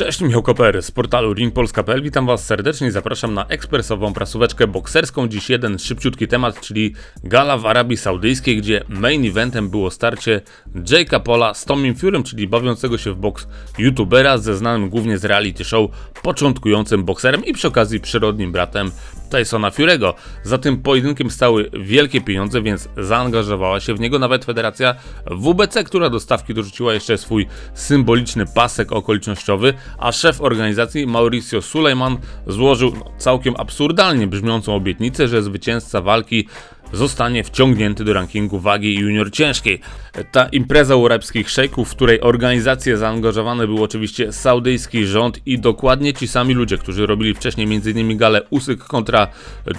Cześć, Michał Koper z portalu ringpolska.pl. Witam Was serdecznie i zapraszam na ekspresową prasóweczkę bokserską. Dziś jeden szybciutki temat, czyli gala w Arabii Saudyjskiej, gdzie main eventem było starcie Jake'a Paula z Tomim Furym, czyli bawiącego się w boks youtubera ze znanym głównie z reality show, początkującym bokserem i przy okazji przyrodnim bratem Tysona Furego. Za tym pojedynkiem stały wielkie pieniądze, więc zaangażowała się w niego nawet federacja WBC, która do stawki dorzuciła jeszcze swój symboliczny pasek okolicznościowy, a szef organizacji Mauricio Sulejman złożył no, całkiem absurdalnie brzmiącą obietnicę, że zwycięzca walki zostanie wciągnięty do rankingu wagi junior ciężkiej. Ta impreza u arabskich szejków, w której organizacje zaangażowane był oczywiście saudyjski rząd i dokładnie ci sami ludzie, którzy robili wcześniej m.in. galę Usyk kontra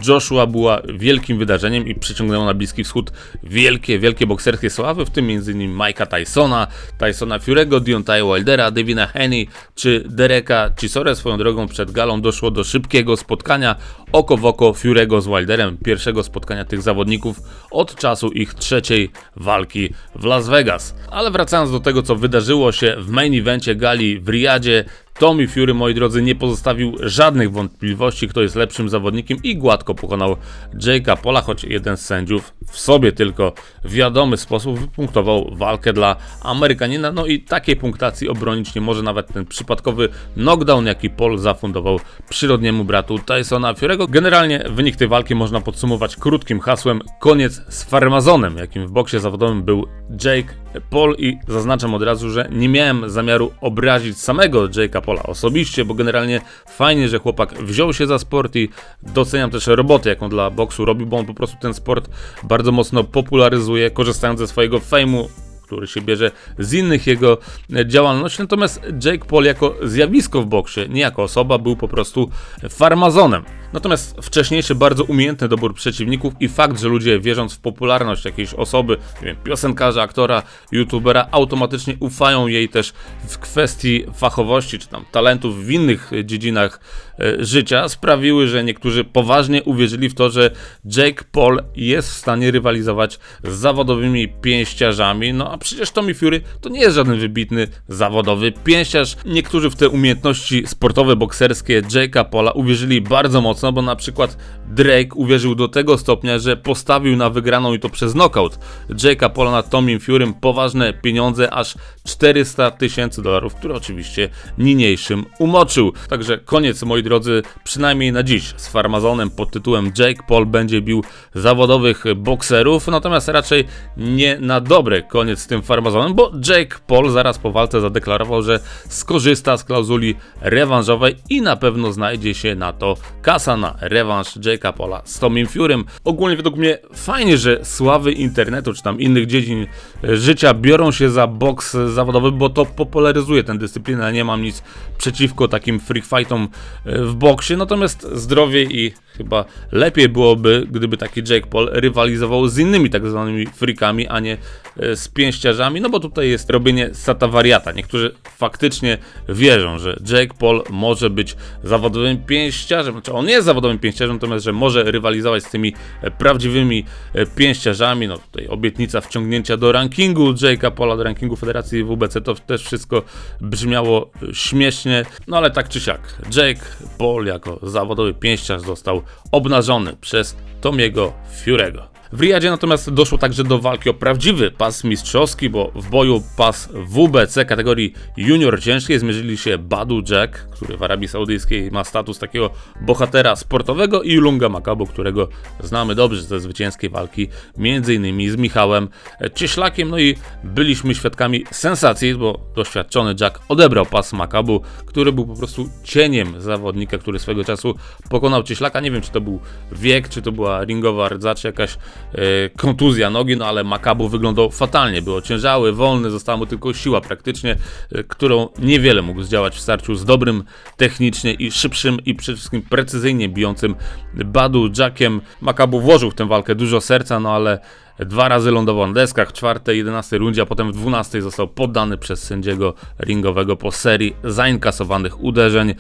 Joshua była wielkim wydarzeniem i przyciągnęła na Bliski Wschód wielkie, wielkie bokserskie sławy, w tym m.in. Mike'a Tysona, Tysona Furego, Deontaya Wildera, Devina Haney czy Dereka Chisore. Swoją drogą przed galą doszło do szybkiego spotkania oko w oko Furego z Wilderem, pierwszego spotkania tych zawodników od czasu ich trzeciej walki w Las Vegas. Ale wracając do tego, co wydarzyło się w main evencie gali w Riyadzie, Tommy Fury, moi drodzy, nie pozostawił żadnych wątpliwości, kto jest lepszym zawodnikiem i gładko pokonał Jake'a Pola, choć jeden z sędziów w sobie tylko wiadomy sposób wypunktował walkę dla Amerykanina. No i takiej punktacji obronić nie może nawet ten przypadkowy knockdown, jaki Paul zafundował przyrodniemu bratu Tysona Fury'ego. Generalnie wynik tej walki można podsumować krótkim hasłem koniec z farmazonem, jakim w boksie zawodowym był Jake Paul i zaznaczam od razu, że nie miałem zamiaru obrazić samego Jake'a Paula osobiście, bo generalnie fajnie, że chłopak wziął się za sport i doceniam też robotę, jaką dla boksu robi, bo on po prostu ten sport bardzo mocno popularyzuje, korzystając ze swojego fejmu który się bierze z innych jego działalności. Natomiast Jake Paul jako zjawisko w boksie, nie jako osoba, był po prostu farmazonem. Natomiast wcześniejszy bardzo umiejętny dobór przeciwników i fakt, że ludzie wierząc w popularność jakiejś osoby, nie wiem, piosenkarza, aktora, youtubera, automatycznie ufają jej też w kwestii fachowości czy tam talentów w innych dziedzinach e, życia, sprawiły, że niektórzy poważnie uwierzyli w to, że Jake Paul jest w stanie rywalizować z zawodowymi pięściarzami. No a przecież Tommy Fury to nie jest żaden wybitny zawodowy pięściarz. Niektórzy w te umiejętności sportowe, bokserskie Jake'a Paula uwierzyli bardzo mocno mocno, bo na przykład Drake uwierzył do tego stopnia, że postawił na wygraną i to przez knockout Jake'a Paula nad Tomim Furym poważne pieniądze, aż 400 tysięcy dolarów, które oczywiście niniejszym umoczył. Także koniec, moi drodzy, przynajmniej na dziś z farmazonem pod tytułem Jake Paul będzie bił zawodowych bokserów, natomiast raczej nie na dobre koniec z tym farmazonem, bo Jake Paul zaraz po walce zadeklarował, że skorzysta z klauzuli rewanżowej i na pewno znajdzie się na to kasa na rewanż Jake'a Paula z Tomim Furym. Ogólnie według mnie fajnie, że sławy internetu czy tam innych dziedzin życia biorą się za boks zawodowy, bo to popularyzuje tę dyscyplinę. Nie mam nic przeciwko takim freak fightom e, w boksie, natomiast zdrowie i chyba lepiej byłoby, gdyby taki Jake Paul rywalizował z innymi tak zwanymi freakami, a nie e, z pięściarzami, no bo tutaj jest robienie sata wariata. Niektórzy faktycznie wierzą, że Jake Paul może być zawodowym pięściarzem, znaczy on nie jest zawodowym pięściarzem, natomiast że może rywalizować z tymi e, prawdziwymi e, pięściarzami. No tutaj obietnica wciągnięcia do rankingu Jake'a Paula, do rankingu Federacji WBC, to też wszystko brzmiało e, śmiesznie, no ale tak czy siak, Jake Paul jako zawodowy pięściarz został obnażony przez Tomiego Furego. W Riyadzie natomiast doszło także do walki o prawdziwy pas mistrzowski, bo w boju pas WBC kategorii junior ciężkiej zmierzyli się Badu Jack, który w Arabii Saudyjskiej ma status takiego bohatera sportowego i Lunga Makabo, którego znamy dobrze ze zwycięskiej walki m.in. z Michałem Cieślakiem. No i byliśmy świadkami sensacji, bo doświadczony Jack odebrał pas Makabu, który był po prostu cieniem zawodnika, który swego czasu pokonał Cieślaka. Nie wiem, czy to był wiek, czy to była ringowa rdza, czy jakaś E, kontuzja nogi, no ale Makabu wyglądał fatalnie, był ociężały, wolny, została mu tylko siła praktycznie, e, którą niewiele mógł zdziałać w starciu z dobrym technicznie i szybszym i przede wszystkim precyzyjnie bijącym Badu Jackiem. Makabu włożył w tę walkę dużo serca, no ale Dwa razy lądował na deskach w czwartej, jedenastej rundzie, a potem w dwunastej został poddany przez sędziego ringowego po serii zainkasowanych uderzeń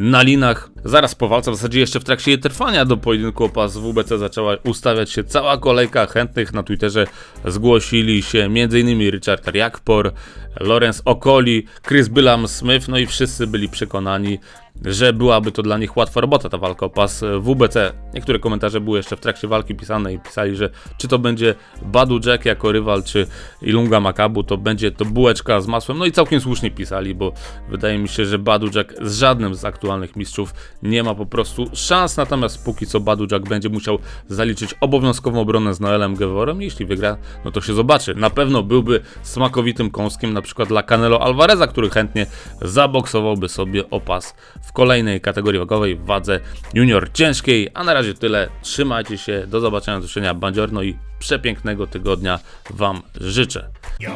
na linach. Zaraz po walce, w zasadzie jeszcze w trakcie jej trwania do pojedynku o pas WBC zaczęła ustawiać się cała kolejka chętnych. Na Twitterze zgłosili się m.in. Richard Riakpor, Lorenz Okoli, Chris Billam Smith, no i wszyscy byli przekonani, że byłaby to dla nich łatwa robota ta walka o pas WBC. Niektóre komentarze były jeszcze w trakcie walki pisane i pisali, że czy to będzie Badu Jack jako rywal, czy Ilunga Makabu, to będzie to bułeczka z masłem. No i całkiem słusznie pisali, bo wydaje mi się, że Badu Jack z żadnym z aktualnych mistrzów nie ma po prostu szans, natomiast póki co Badu Jack będzie musiał zaliczyć obowiązkową obronę z Noelem Geworem. Jeśli wygra, no to się zobaczy. Na pewno byłby smakowitym kąskiem na przykład dla Canelo Alvareza, który chętnie zaboksowałby sobie o pas w kolejnej kategorii wagowej w wadze junior ciężkiej. A na razie tyle. Trzymajcie się. Do zobaczenia, do usłyszenia. Bandziorno i przepięknego tygodnia Wam życzę. Yo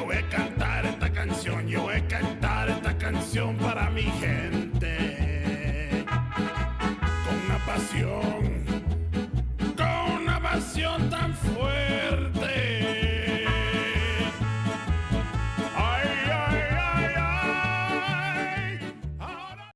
cantar esta canción para mi gente. Young.